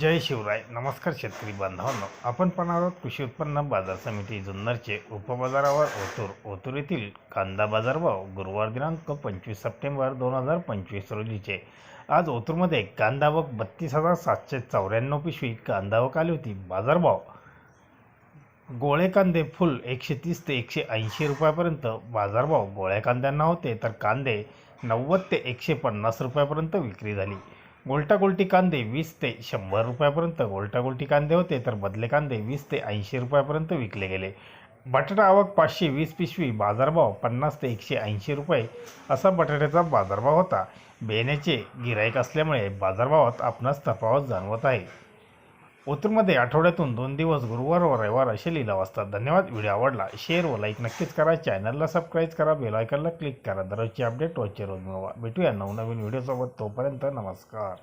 जय शिवराय. नमस्कार शेतकरी बांधवांनो. आपण पाहणार आहोत कृषी उत्पन्न बाजार समिती जुन्नरचे उपबाजारावर ओतूर. ओतूर येथील कांदा बाजारभाव गुरुवार दिनांक पंचवीस सप्टेंबर दोन हजार पंचवीस रोजीचे. आज ओतूरमध्ये कांदा व बत्तीस हजार सातशे चौऱ्याण्णव पिशवी कांदा आली होती. बाजारभाव गोळे कांदे फुल एकशे तीस ते एकशे ऐंशी रुपयापर्यंत. बाजारभाव गोळ्या कांद्यांना होते तर कांदे नव्वद ते एकशे पन्नास रुपयापर्यंत विक्री झाली. गोलटागोलटी कांदे वीस ते शंभर रुपयापर्यंत. गोलटागोलटी कांदे होते तर बदले कांदे वीस ते ऐंशी रुपयापर्यंत विकले गेले. बटाटा आवक पाचशे वीस पिशवी बाजारभाव पन्नास ते एकशे ऐंशी रुपये असा बटाट्याचा बाजारभाव होता. बेण्याचे गिराईक असल्यामुळे बाजारभावात आपणास तफावत जाणवत आहे. ओतूरमध्ये आठवड्यातून दोन दिवस गुरुवार व रविवार असे लिलाव असतात धन्यवाद. व्हिडिओ आवडला शेअर व लाईक नक्कीच करा. चॅनलला सबस्क्राईब करा. बेल क्लिक करा. दररोजची अपडेट रोजचे रोज मिळवा भेटूया नवनवीन व्हिडिओसोबत तोपर्यंत नमस्कार.